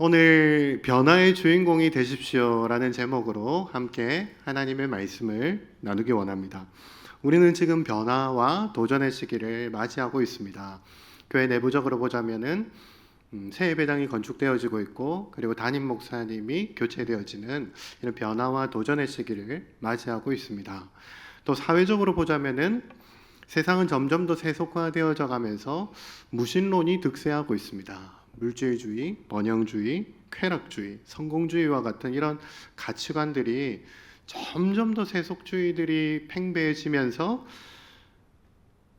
오늘 변화의 주인공이 되십시오라는 제목으로 함께 하나님의 말씀을 나누기 원합니다. 우리는 지금 변화와 도전의 시기를 맞이하고 있습니다. 교회 내부적으로 보자면은 음, 새 예배당이 건축되어지고 있고 그리고 담임 목사님이 교체되어지는 이런 변화와 도전의 시기를 맞이하고 있습니다. 또 사회적으로 보자면은 세상은 점점 더 세속화되어져 가면서 무신론이 득세하고 있습니다. 물질주의, 번영주의, 쾌락주의, 성공주의와 같은 이런 가치관들이 점점 더 세속주의들이 팽배해지면서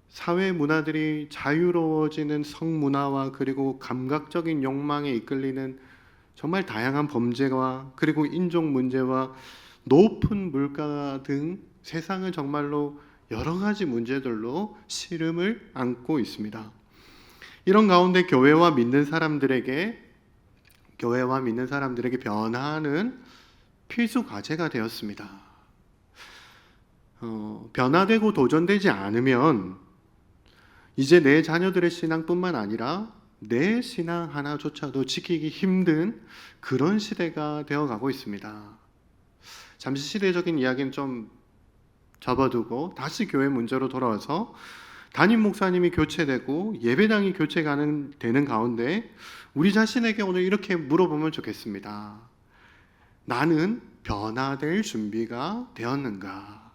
사회 문화들이 자유로워지는 성문화와 그리고 감각적인 욕망에 이끌리는 정말 다양한 범죄와 그리고 인종 문제와 높은 물가 등 세상을 정말로 여러 가지 문제들로 시름을 안고 있습니다. 이런 가운데 교회와 믿는 사람들에게 교회와 믿는 사람들에게 변화는 필수 과제가 되었습니다. 어, 변화되고 도전되지 않으면 이제 내 자녀들의 신앙뿐만 아니라 내 신앙 하나조차도 지키기 힘든 그런 시대가 되어가고 있습니다. 잠시 시대적인 이야기는 좀 접어두고 다시 교회 문제로 돌아와서 담임 목사님이 교체되고 예배당이 교체 가는 되는 가운데 우리 자신에게 오늘 이렇게 물어보면 좋겠습니다. 나는 변화될 준비가 되었는가?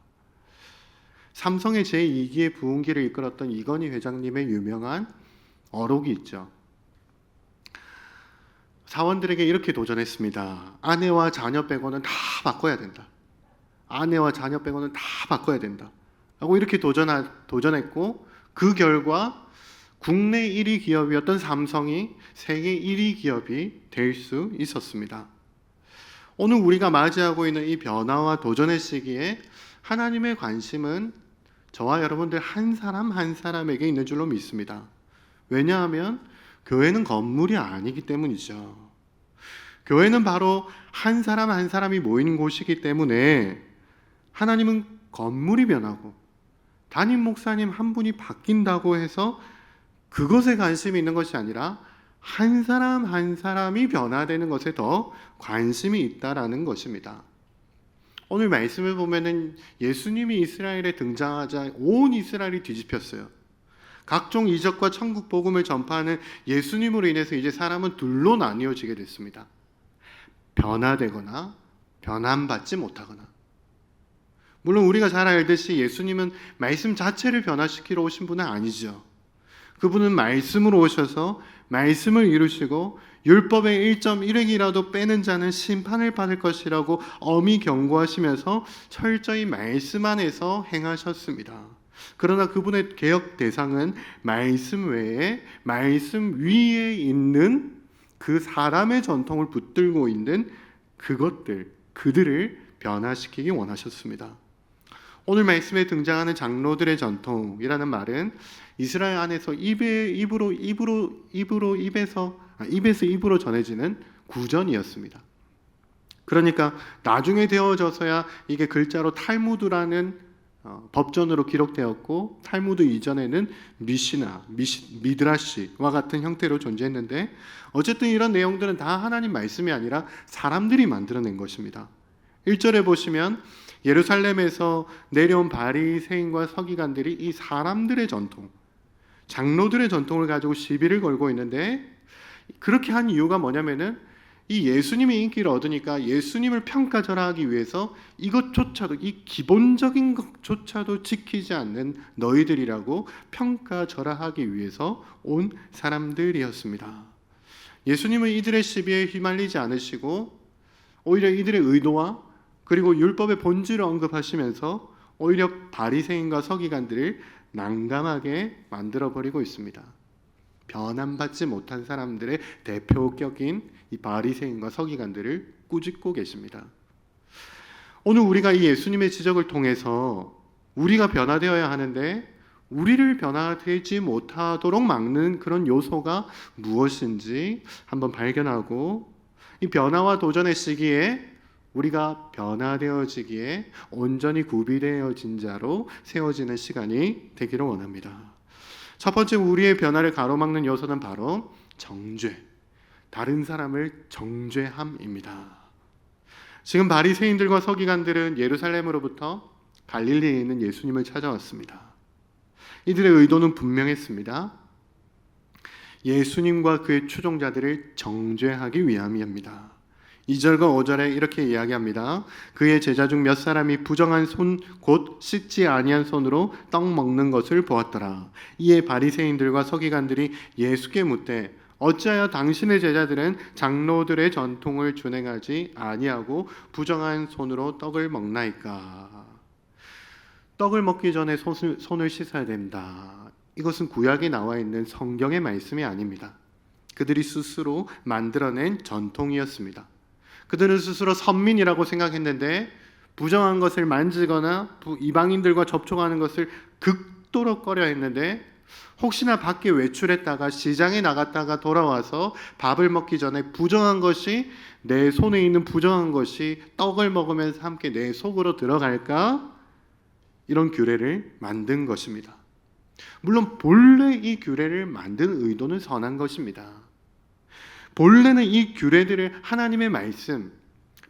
삼성의 제2기의 부흥기를 이끌었던 이건희 회장님의 유명한 어록이 있죠. 사원들에게 이렇게 도전했습니다. 아내와 자녀 빼고는 다 바꿔야 된다. 아내와 자녀 빼고는 다 바꿔야 된다. 하고 이렇게 도전하, 도전했고 그 결과 국내 1위 기업이었던 삼성이 세계 1위 기업이 될 수 있었습니다. 오늘 우리가 맞이하고 있는 이 변화와 도전의 시기에 하나님의 관심은 저와 여러분들 한 사람 한 사람에게 있는 줄로 믿습니다. 왜냐하면 교회는 건물이 아니기 때문이죠. 교회는 바로 한 사람 한 사람이 모이는 곳이기 때문에 하나님은 건물이 변하고 담임 목사님 한 분이 바뀐다고 해서 그것에 관심이 있는 것이 아니라 한 사람 한 사람이 변화되는 것에 더 관심이 있다라는 것입니다. 오늘 말씀을 보면은 예수님이 이스라엘에 등장하자 온 이스라엘이 뒤집혔어요. 각종 이적과 천국 복음을 전파하는 예수님으로 인해서 이제 사람은 둘로 나뉘어지게 됐습니다. 변화되거나 변함받지 못하거나. 물론 우리가 잘 알듯이 예수님은 말씀 자체를 변화시키러 오신 분은 아니죠. 그분은 말씀으로 오셔서 말씀을 이루시고 율법의 1.1획이라도 빼는 자는 심판을 받을 것이라고 엄히 경고하시면서 철저히 말씀 안에서 행하셨습니다. 그러나 그분의 개혁 대상은 말씀 외에 말씀 위에 있는 그 사람의 전통을 붙들고 있는 그것들, 그들을 변화시키기 원하셨습니다. 오늘 말씀에 등장하는 장로들의 전통이라는 말은 이스라엘 안에서 입에 입으로 입으로 입으로 입에서 아, 입에서 입으로 전해지는 구전이었습니다. 그러니까 나중에 되어져서야 이게 글자로 탈무드라는 어, 법전으로 기록되었고 탈무드 이전에는 미시나 미시, 미드라시와 같은 형태로 존재했는데 어쨌든 이런 내용들은 다 하나님 말씀이 아니라 사람들이 만들어낸 것입니다. 1절에 보시면 예루살렘에서 내려온 바리새인과 서기관들이 이 사람들의 전통, 장로들의 전통을 가지고 시비를 걸고 있는데 그렇게 한 이유가 뭐냐면은 이 예수님의 인기를 얻으니까 예수님을 평가절하하기 위해서 이것조차도 이 기본적인 것조차도 지키지 않는 너희들이라고 평가절하하기 위해서 온 사람들이었습니다. 예수님은 이들의 시비에 휘말리지 않으시고 오히려 이들의 의도와 그리고 율법의 본질을 언급하시면서 오히려 바리새인과 서기관들을 난감하게 만들어 버리고 있습니다. 변함받지 못한 사람들의 대표격인 이 바리새인과 서기관들을 꾸짖고 계십니다. 오늘 우리가 이 예수님의 지적을 통해서 우리가 변화되어야 하는데 우리를 변화되지 못하도록 막는 그런 요소가 무엇인지 한번 발견하고 이 변화와 도전의 시기에 우리가 변화되어지기에 온전히 구비되어진 자로 세워지는 시간이 되기를 원합니다. 첫 번째 우리의 변화를 가로막는 요소는 바로 정죄. 다른 사람을 정죄함입니다. 지금 바리새인들과 서기관들은 예루살렘으로부터 갈릴리에 있는 예수님을 찾아왔습니다. 이들의 의도는 분명했습니다. 예수님과 그의 추종자들을 정죄하기 위함입니다. 2절과 5절에 이렇게 이야기합니다. 그의 제자 중 몇 사람이 부정한 손 곧 씻지 아니한 손으로 떡 먹는 것을 보았더라. 이에 바리새인들과 서기관들이 예수께 묻되 어찌하여 당신의 제자들은 장로들의 전통을 준행하지 아니하고 부정한 손으로 떡을 먹나이까? 떡을 먹기 전에 손을, 씻어야 된다. 이것은 구약에 나와 있는 성경의 말씀이 아닙니다. 그들이 스스로 만들어낸 전통이었습니다. 그들은 스스로 선민이라고 생각했는데 부정한 것을 만지거나 이방인들과 접촉하는 것을 극도로 꺼려 했는데 혹시나 밖에 외출했다가 시장에 나갔다가 돌아와서 밥을 먹기 전에 부정한 것이 내 손에 있는 부정한 것이 떡을 먹으면서 함께 내 속으로 들어갈까? 이런 규례를 만든 것입니다. 물론 본래 이 규례를 만든 의도는 선한 것입니다. 본래는 이 규례들을 하나님의 말씀,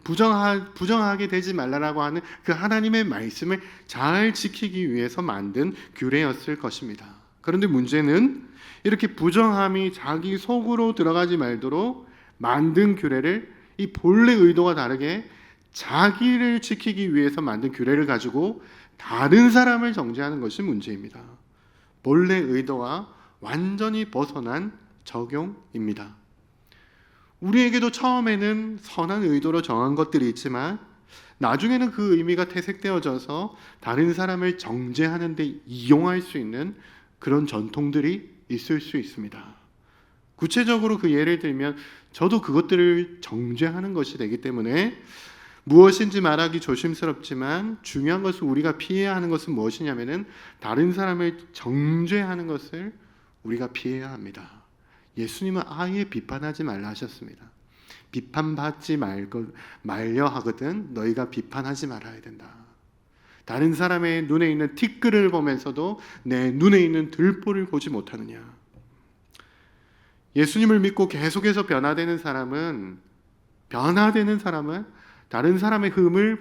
부정하, 부정하게 되지 말라라고 하는 그 하나님의 말씀을 잘 지키기 위해서 만든 규례였을 것입니다. 그런데 문제는 이렇게 부정함이 자기 속으로 들어가지 말도록 만든 규례를 이 본래 의도와 다르게 자기를 지키기 위해서 만든 규례를 가지고 다른 사람을 정죄하는 것이 문제입니다. 본래 의도와 완전히 벗어난 적용입니다. 우리에게도 처음에는 선한 의도로 정한 것들이 있지만 나중에는 그 의미가 퇴색되어져서 다른 사람을 정죄하는 데 이용할 수 있는 그런 전통들이 있을 수 있습니다. 구체적으로 그 예를 들면 저도 그것들을 정죄하는 것이 되기 때문에 무엇인지 말하기 조심스럽지만 중요한 것은 우리가 피해야 하는 것은 무엇이냐면은 다른 사람을 정죄하는 것을 우리가 피해야 합니다. 예수님은 아예 비판하지 말라 하셨습니다. 비판받지 말고 말려 하거든 너희가 비판하지 말아야 된다. 다른 사람의 눈에 있는 티끌을 보면서도 내 눈에 있는 들보를 보지 못하느냐. 예수님을 믿고 계속해서 변화되는 사람은 변화되는 사람은 다른 사람의 흠을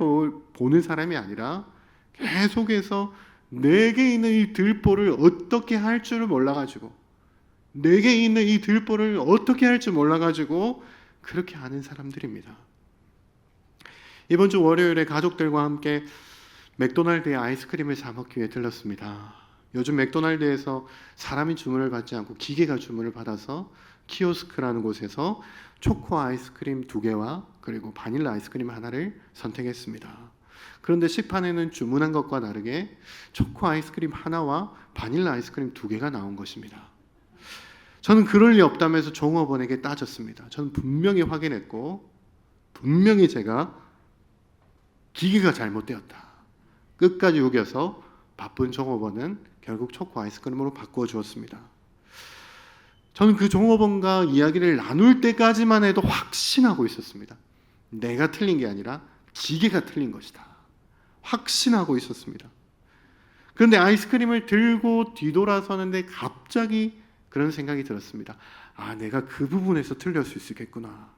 보는 사람이 아니라 계속해서 내게 있는 이 들보를 어떻게 할 줄을 몰라가지고 내게 있는 이 들보를 어떻게 할지 몰라가지고 그렇게 하는 사람들입니다. 이번 주 월요일에 가족들과 함께 맥도날드에 아이스크림을 사 먹기 위해 들렀습니다. 요즘 맥도날드에서 사람이 주문을 받지 않고 기계가 주문을 받아서 키오스크라는 곳에서 초코 아이스크림 두 개와 그리고 바닐라 아이스크림 하나를 선택했습니다. 그런데 식판에는 주문한 것과 다르게 초코 아이스크림 하나와 바닐라 아이스크림 두 개가 나온 것입니다. 저는 그럴 리 없다면서 종업원에게 따졌습니다. 저는 분명히 확인했고 분명히 제가 기계가 잘못되었다. 끝까지 우겨서 바쁜 종업원은 결국 초코 아이스크림으로 바꾸어 주었습니다. 저는 그 종업원과 이야기를 나눌 때까지만 해도 확신하고 있었습니다. 내가 틀린 게 아니라 기계가 틀린 것이다. 확신하고 있었습니다. 그런데 아이스크림을 들고 뒤돌아서는데 갑자기 그런 생각이 들었습니다. 아, 내가 그 부분에서 틀렸을 수 있겠구나.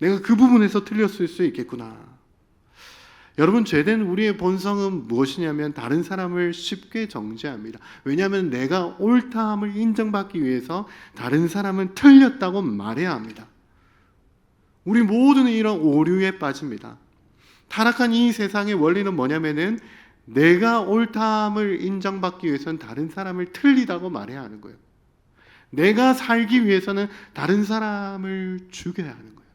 내가 그 부분에서 틀렸을 수 있겠구나. 여러분, 죄된 우리의 본성은 무엇이냐면 다른 사람을 쉽게 정죄합니다. 왜냐하면 내가 옳다함을 인정받기 위해서 다른 사람은 틀렸다고 말해야 합니다. 우리 모두는 이런 오류에 빠집니다. 타락한 이 세상의 원리는 뭐냐면은 내가 옳다함을 인정받기 위해서는 다른 사람을 틀리다고 말해야 하는 거예요. 내가 살기 위해서는 다른 사람을 죽여야 하는 거예요.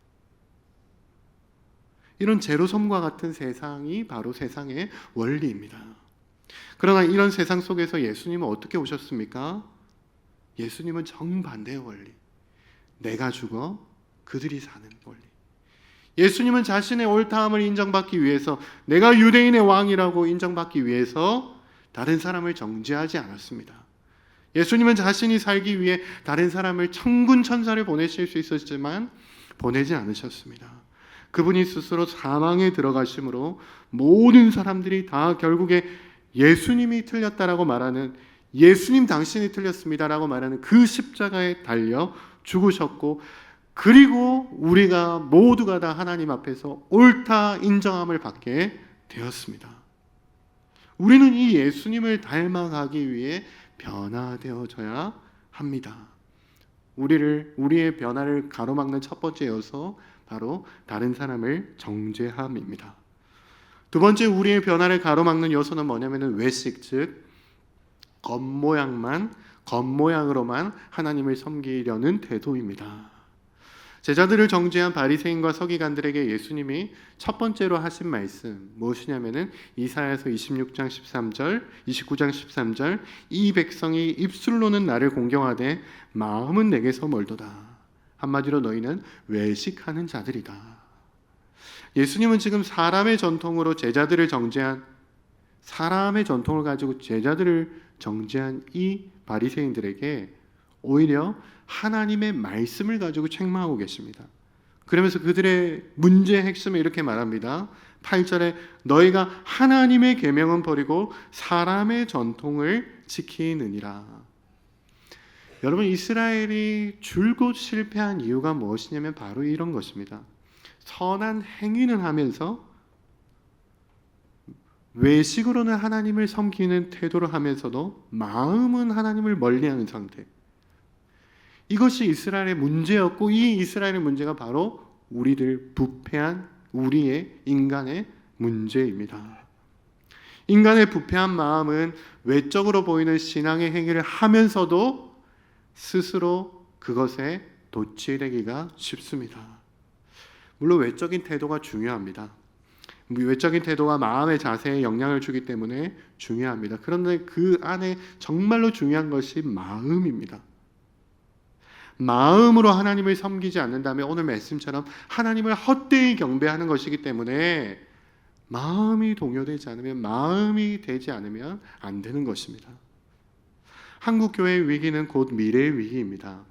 이런 제로섬과 같은 세상이 바로 세상의 원리입니다. 그러나 이런 세상 속에서 예수님은 어떻게 오셨습니까? 예수님은 정반대의 원리. 내가 죽어 그들이 사는 원리. 예수님은 자신의 옳다함을 인정받기 위해서 내가 유대인의 왕이라고 인정받기 위해서 다른 사람을 정죄하지 않았습니다. 예수님은 자신이 살기 위해 다른 사람을 천군 천사를 보내실 수 있었지만 보내지 않으셨습니다. 그분이 스스로 사망에 들어가심으로 모든 사람들이 다 결국에 예수님이 틀렸다라고 말하는 예수님 당신이 틀렸습니다라고 말하는 그 십자가에 달려 죽으셨고 그리고 우리가 모두가 다 하나님 앞에서 옳다 인정함을 받게 되었습니다. 우리는 이 예수님을 닮아가기 위해 변화되어져야 합니다. 우리를 우리의 변화를 가로막는 첫 번째 요소 바로 다른 사람을 정죄함입니다. 두 번째 우리의 변화를 가로막는 요소는 뭐냐면은 외식 즉 겉모양만 겉모양으로만 하나님을 섬기려는 태도입니다. 제자들을 정죄한 바리새인과 서기관들에게 예수님이 첫 번째로 하신 말씀 무엇이냐면은 이사야서 26장 13절, 29장 13절 이 백성이 입술로는 나를 공경하되 마음은 내게서 멀도다. 한마디로 너희는 외식하는 자들이다. 예수님은 지금 사람의 전통으로 제자들을 정죄한 사람의 전통을 가지고 제자들을 정죄한 이 바리새인들에게 오히려 하나님의 말씀을 가지고 책망하고 계십니다. 그러면서 그들의 문제의 핵심을 이렇게 말합니다. 8절에 너희가 하나님의 계명은 버리고 사람의 전통을 지키느니라. 여러분 이스라엘이 줄곧 실패한 이유가 무엇이냐면 바로 이런 것입니다. 선한 행위는 하면서 외식으로는 하나님을 섬기는 태도를 하면서도 마음은 하나님을 멀리하는 상태. 이것이 이스라엘의 문제였고 이 이스라엘의 문제가 바로 우리들 부패한 우리의 인간의 문제입니다. 인간의 부패한 마음은 외적으로 보이는 신앙의 행위를 하면서도 스스로 그것에 도취되기가 쉽습니다. 물론 외적인 태도가 중요합니다. 외적인 태도와 마음의 자세에 영향을 주기 때문에 중요합니다. 그런데 그 안에 정말로 중요한 것이 마음입니다. 마음으로 하나님을 섬기지 않는다면 오늘 말씀처럼 하나님을 헛되이 경배하는 것이기 때문에 마음이 동요되지 않으면 마음이 되지 않으면 안 되는 것입니다. 한국 교회의 위기는 곧 미래의 위기입니다.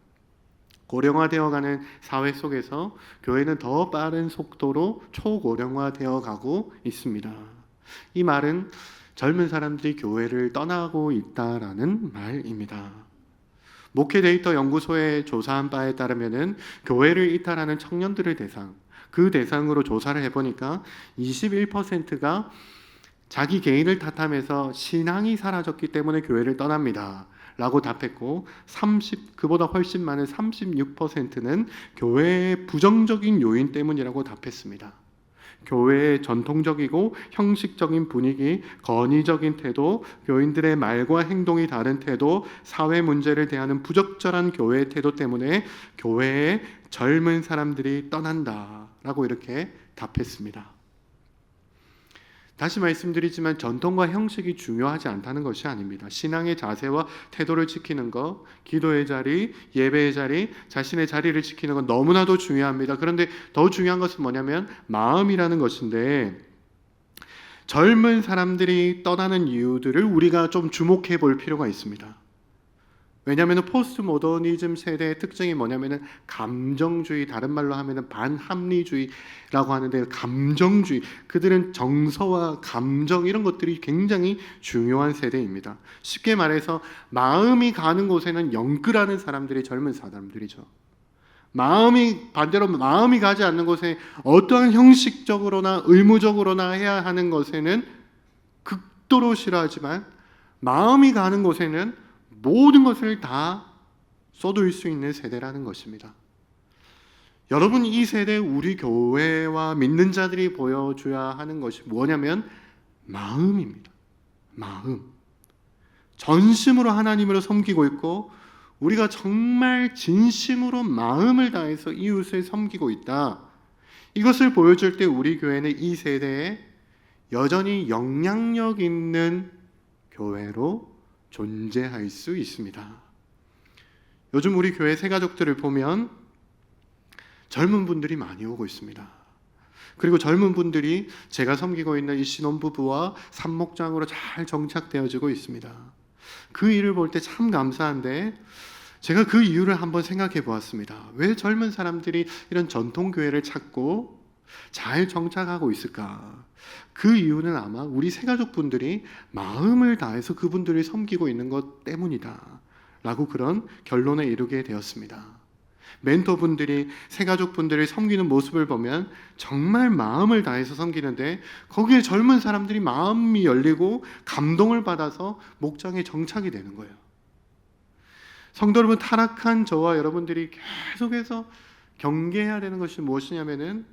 고령화되어 가는 사회 속에서 교회는 더 빠른 속도로 초고령화되어 가고 있습니다. 이 말은 젊은 사람들이 교회를 떠나고 있다라는 말입니다. 목회 데이터 연구소의 조사한 바에 따르면은 교회를 이탈하는 청년들을 대상 그 대상으로 조사를 해보니까 21%가 자기 개인을 탓하면서 신앙이 사라졌기 때문에 교회를 떠납니다. 라고 답했고 30 그보다 훨씬 많은 36%는 교회의 부정적인 요인 때문이라고 답했습니다. 교회의 전통적이고 형식적인 분위기, 건의적인 태도, 교인들의 말과 행동이 다른 태도, 사회 문제를 대하는 부적절한 교회의 태도 때문에 교회의 젊은 사람들이 떠난다라고 이렇게 답했습니다. 다시 말씀드리지만 전통과 형식이 중요하지 않다는 것이 아닙니다. 신앙의 자세와 태도를 지키는 것, 기도의 자리, 예배의 자리, 자신의 자리를 지키는 건 너무나도 중요합니다. 그런데 더 중요한 것은 뭐냐면 마음이라는 것인데 젊은 사람들이 떠나는 이유들을 우리가 좀 주목해 볼 필요가 있습니다. 왜냐하면 포스트 모더니즘 세대의 특징이 뭐냐면은 감정주의 다른 말로 하면은 반합리주의라고 하는데 감정주의 그들은 정서와 감정 이런 것들이 굉장히 중요한 세대입니다. 쉽게 말해서 마음이 가는 곳에는 영끌하는 사람들이 젊은 사람들이죠. 마음이 반대로 마음이 가지 않는 곳에 어떠한 형식적으로나 의무적으로나 해야 하는 것에는 극도로 싫어하지만 마음이 가는 곳에는 모든 것을 다 쏟을 수 있는 세대라는 것입니다. 여러분 이 세대 우리 교회와 믿는 자들이 보여줘야 하는 것이 뭐냐면 마음입니다. 마음. 전심으로 하나님을 섬기고 있고 우리가 정말 진심으로 마음을 다해서 이웃을 섬기고 있다. 이것을 보여줄 때 우리 교회는 이 세대에 여전히 영향력 있는 교회로 존재할 수 있습니다. 요즘 우리 교회 새 가족들을 보면 젊은 분들이 많이 오고 있습니다. 그리고 젊은 분들이 제가 섬기고 있는 이 신혼부부와 산목장으로 잘 정착되어지고 있습니다. 그 일을 볼 때 참 감사한데 제가 그 이유를 한번 생각해 보았습니다. 왜 젊은 사람들이 이런 전통교회를 찾고 잘 정착하고 있을까? 그 이유는 아마 우리 새가족 분들이 마음을 다해서 그분들을 섬기고 있는 것 때문이다. 라고 그런 결론에 이르게 되었습니다. 멘토분들이 새가족분들을 섬기는 모습을 보면 정말 마음을 다해서 섬기는데 거기에 젊은 사람들이 마음이 열리고 감동을 받아서 목장에 정착이 되는 거예요. 성도 여러분 타락한 저와 여러분들이 계속해서 경계해야 되는 것이 무엇이냐면은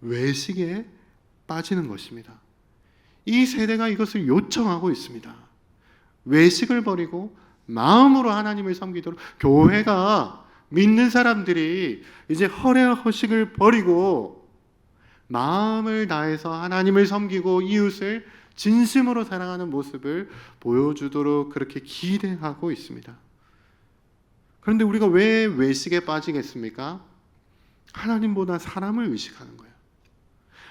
외식에 빠지는 것입니다. 이 세대가 이것을 요청하고 있습니다. 외식을 버리고 마음으로 하나님을 섬기도록 교회가 믿는 사람들이 이제 허례 허식을 버리고 마음을 다해서 하나님을 섬기고 이웃을 진심으로 사랑하는 모습을 보여주도록 그렇게 기대하고 있습니다. 그런데 우리가 왜 외식에 빠지겠습니까? 하나님보다 사람을 의식하는 거예요.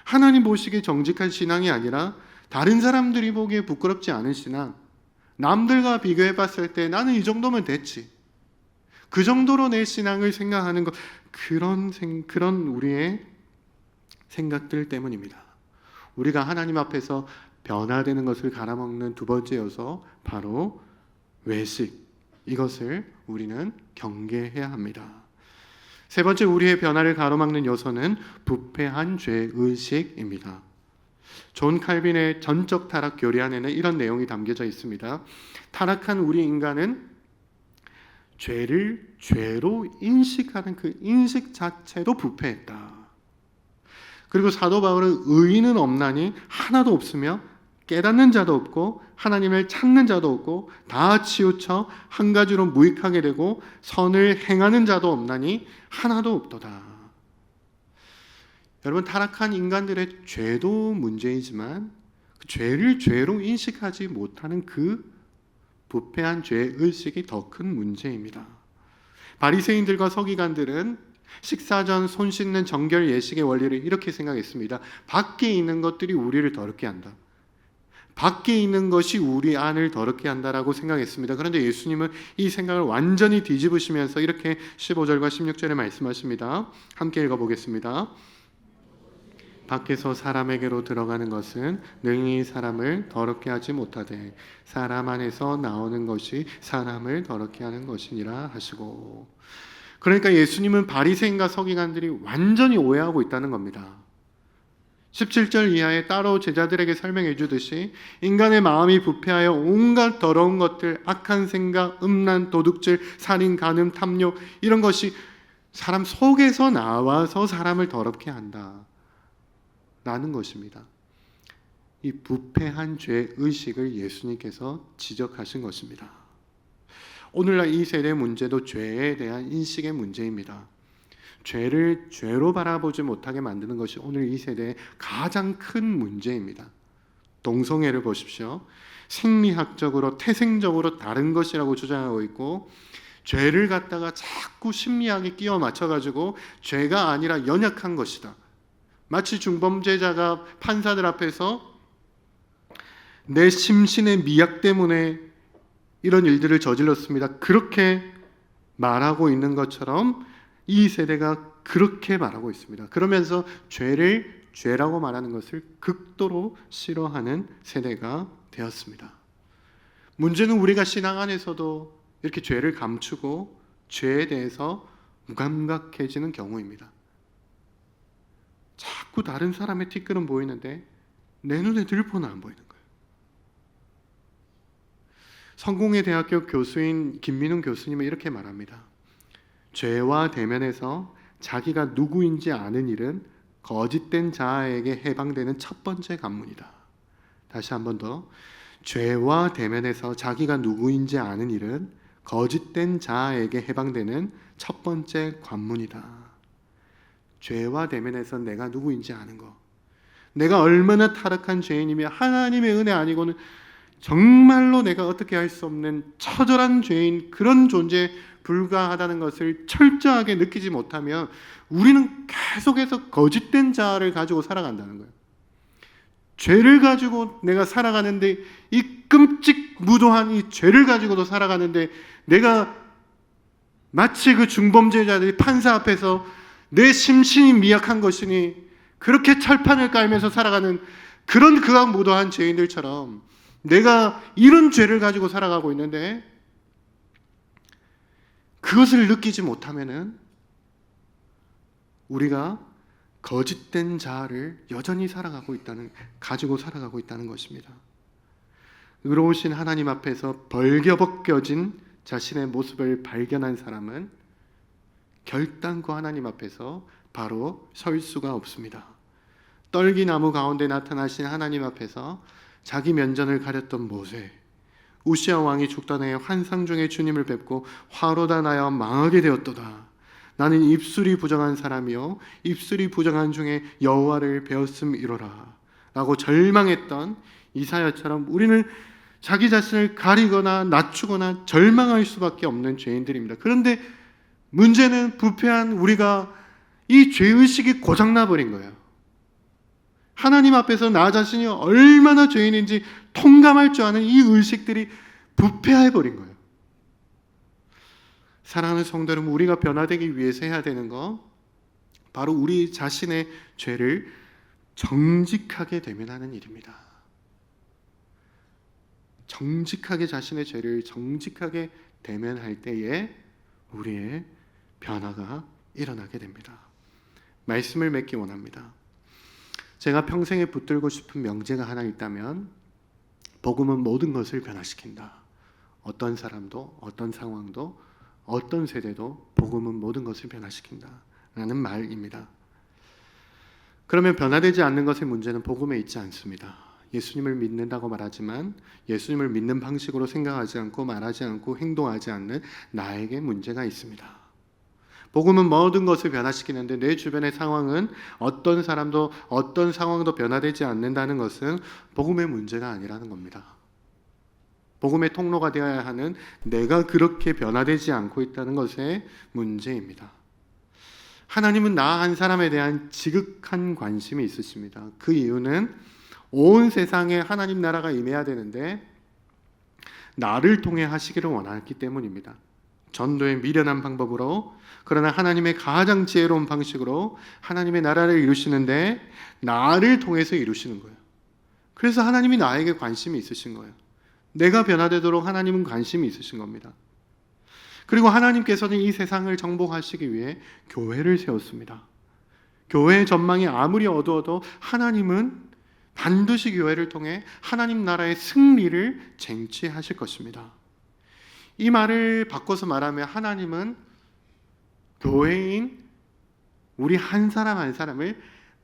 하나님 보시기에 정직한 신앙이 아니라 다른 사람들이 보기에 부끄럽지 않은 신앙, 남들과 비교해 봤을 때 나는 이 정도면 됐지. 그 정도로 내 신앙을 생각하는 것 그런 생, 그런 우리의 생각들 때문입니다. 우리가 하나님 앞에서 변화되는 것을 갈아먹는 두 번째 요소 바로 외식 이것을 우리는 경계해야 합니다. 세 번째 우리의 변화를 가로막는 요소는 부패한 죄 의식입니다. 존 칼빈의 전적 타락 교리 안에는 이런 내용이 담겨져 있습니다. 타락한 우리 인간은 죄를 죄로 인식하는 그 인식 자체도 부패했다. 그리고 사도 바울은 의인은 없나니 하나도 없으며 깨닫는 자도 없고 하나님을 찾는 자도 없고 다 치우쳐 한 가지로 무익하게 되고 선을 행하는 자도 없나니 하나도 없도다. 여러분 타락한 인간들의 죄도 문제이지만 그 죄를 죄로 인식하지 못하는 그 부패한 죄 의식이 더 큰 문제입니다. 바리새인들과 서기관들은 식사 전 손 씻는 정결 예식의 원리를 이렇게 생각했습니다. 밖에 있는 것들이 우리를 더럽게 한다. 밖에 있는 것이 우리 안을 더럽게 한다라고 생각했습니다. 그런데 예수님은 이 생각을 완전히 뒤집으시면서 이렇게 15절과 16절에 말씀하십니다. 함께 읽어보겠습니다. 밖에서 사람에게로 들어가는 것은 능히 사람을 더럽게 하지 못하되 사람 안에서 나오는 것이 사람을 더럽게 하는 것이니라 하시고 그러니까 예수님은 바리새인과 서기관들이 완전히 오해하고 있다는 겁니다. 17절 이하에 따로 제자들에게 설명해 주듯이 인간의 마음이 부패하여 온갖 더러운 것들, 악한 생각, 음란, 도둑질, 살인, 간음, 탐욕 이런 것이 사람 속에서 나와서 사람을 더럽게 한다. 라는 것입니다. 이 부패한 죄 의식을 예수님께서 지적하신 것입니다. 오늘날 이 세대 문제도 죄에 대한 인식의 문제입니다. 죄를 죄로 바라보지 못하게 만드는 것이 오늘 이 세대의 가장 큰 문제입니다. 동성애를 보십시오. 생리학적으로 태생적으로 다른 것이라고 주장하고 있고 죄를 갖다가 자꾸 심리학에 끼워 맞춰 가지고 죄가 아니라 연약한 것이다. 마치 중범죄자가 판사들 앞에서 내 심신의 미약 때문에 이런 일들을 저질렀습니다. 그렇게 말하고 있는 것처럼 이 세대가 그렇게 말하고 있습니다. 그러면서 죄를 죄라고 말하는 것을 극도로 싫어하는 세대가 되었습니다. 문제는 우리가 신앙 안에서도 이렇게 죄를 감추고 죄에 대해서 무감각해지는 경우입니다. 자꾸 다른 사람의 티끌은 보이는데 내 눈에 들보는 안 보이는 거예요. 성공회 대학교 교수인 김민웅 교수님은 이렇게 말합니다. 죄와 대면에서 자기가 누구인지 아는 일은 거짓된 자아에게 해방되는 첫 번째 관문이다. 다시 한 번 더. 죄와 대면에서 자기가 누구인지 아는 일은 거짓된 자아에게 해방되는 첫 번째 관문이다. 죄와 대면에서 내가 누구인지 아는 거. 내가 얼마나 타락한 죄인이며 하나님의 은혜 아니고는 정말로 내가 어떻게 할 수 없는 처절한 죄인 그런 존재에 불과하다는 것을 철저하게 느끼지 못하면 우리는 계속해서 거짓된 자아를 가지고 살아간다는 거예요. 죄를 가지고 내가 살아가는데 이 끔찍 무도한 이 죄를 가지고도 살아가는데 내가 마치 그 중범죄자들이 판사 앞에서 내 심신이 미약한 것이니 그렇게 철판을 깔면서 살아가는 그런 극악무도한 죄인들처럼 내가 이런 죄를 가지고 살아가고 있는데 그것을 느끼지 못하면은 우리가 거짓된 자아를 여전히 살아가고 있다는 가지고 살아가고 있다는 것입니다. 의로우신 하나님 앞에서 벌겨벗겨진 자신의 모습을 발견한 사람은 결단코 하나님 앞에서 바로 설 수가 없습니다. 떨기나무 가운데 나타나신 하나님 앞에서 자기 면전을 가렸던 모세, 우시아 왕이 죽던 해에 환상 중에 주님을 뵙고 화로다 나여 망하게 되었도다. 나는 입술이 부정한 사람이요 입술이 부정한 중에 여호와를 배웠음이로라. 라고 절망했던 이사야처럼 우리는 자기 자신을 가리거나 낮추거나 절망할 수밖에 없는 죄인들입니다. 그런데 문제는 부패한 우리가 이 죄의식이 고장나 버린 거예요. 하나님 앞에서 나 자신이 얼마나 죄인인지 통감할 줄 아는 이 의식들이 부패해 버린 거예요. 사랑하는 성도 여러분, 우리가 변화되기 위해서 해야 되는 거 바로 우리 자신의 죄를 정직하게 대면하는 일입니다. 정직하게 자신의 죄를 정직하게 대면할 때에 우리의 변화가 일어나게 됩니다. 말씀을 맺기 원합니다. 제가 평생에 붙들고 싶은 명제가 하나 있다면 복음은 모든 것을 변화시킨다. 어떤 사람도 어떤 상황도 어떤 세대도 복음은 모든 것을 변화시킨다. 라는 말입니다. 그러면 변화되지 않는 것의 문제는 복음에 있지 않습니다. 예수님을 믿는다고 말하지만 예수님을 믿는 방식으로 생각하지 않고 말하지 않고 행동하지 않는 나에게 문제가 있습니다. 복음은 모든 것을 변화시키는데 내 주변의 상황은 어떤 사람도 어떤 상황도 변화되지 않는다는 것은 복음의 문제가 아니라는 겁니다. 복음의 통로가 되어야 하는 내가 그렇게 변화되지 않고 있다는 것의 문제입니다. 하나님은 나 한 사람에 대한 지극한 관심이 있으십니다. 그 이유는 온 세상에 하나님 나라가 임해야 되는데 나를 통해 하시기를 원하기 때문입니다. 전도의 미련한 방법으로 그러나 하나님의 가장 지혜로운 방식으로 하나님의 나라를 이루시는데 나를 통해서 이루시는 거예요. 그래서 하나님이 나에게 관심이 있으신 거예요. 내가 변화되도록 하나님은 관심이 있으신 겁니다. 그리고 하나님께서는 이 세상을 정복하시기 위해 교회를 세웠습니다. 교회의 전망이 아무리 어두워도 하나님은 반드시 교회를 통해 하나님 나라의 승리를 쟁취하실 것입니다. 이 말을 바꿔서 말하면 하나님은 교회인 우리 한 사람 한 사람을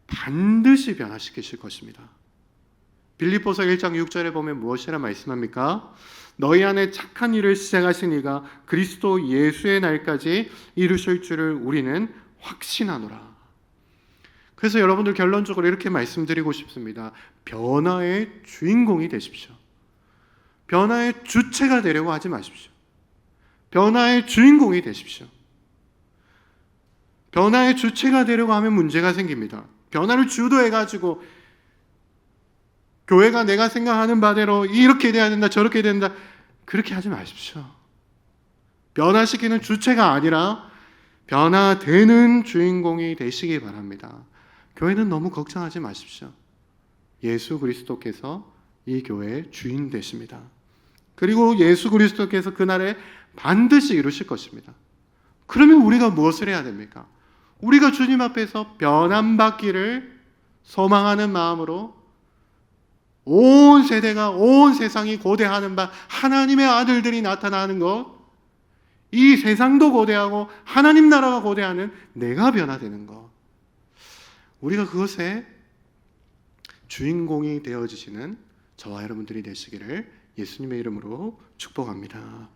반드시 변화시키실 것입니다. 빌립보서 1장 6절에 보면 무엇이라 말씀합니까? 너희 안에 착한 일을 시작하신 이가 그리스도 예수의 날까지 이루실 줄을 우리는 확신하노라. 그래서 여러분들 결론적으로 이렇게 말씀드리고 싶습니다. 변화의 주인공이 되십시오. 변화의 주체가 되려고 하지 마십시오. 변화의 주인공이 되십시오. 변화의 주체가 되려고 하면 문제가 생깁니다. 변화를 주도해 가지고 교회가 내가 생각하는 바대로 이렇게 돼야 된다, 저렇게 된다. 그렇게 하지 마십시오. 변화시키는 주체가 아니라 변화되는 주인공이 되시기 바랍니다. 교회는 너무 걱정하지 마십시오. 예수 그리스도께서 이 교회의 주인 되십니다. 그리고 예수 그리스도께서 그날에 반드시 이루실 것입니다. 그러면 우리가 무엇을 해야 됩니까? 우리가 주님 앞에서 변함받기를 소망하는 마음으로 온 세대가 온 세상이 고대하는 바 하나님의 아들들이 나타나는 것, 이 세상도 고대하고 하나님 나라가 고대하는 내가 변화되는 것. 우리가 그것에 주인공이 되어지시는 저와 여러분들이 되시기를 예수님의 이름으로 축복합니다.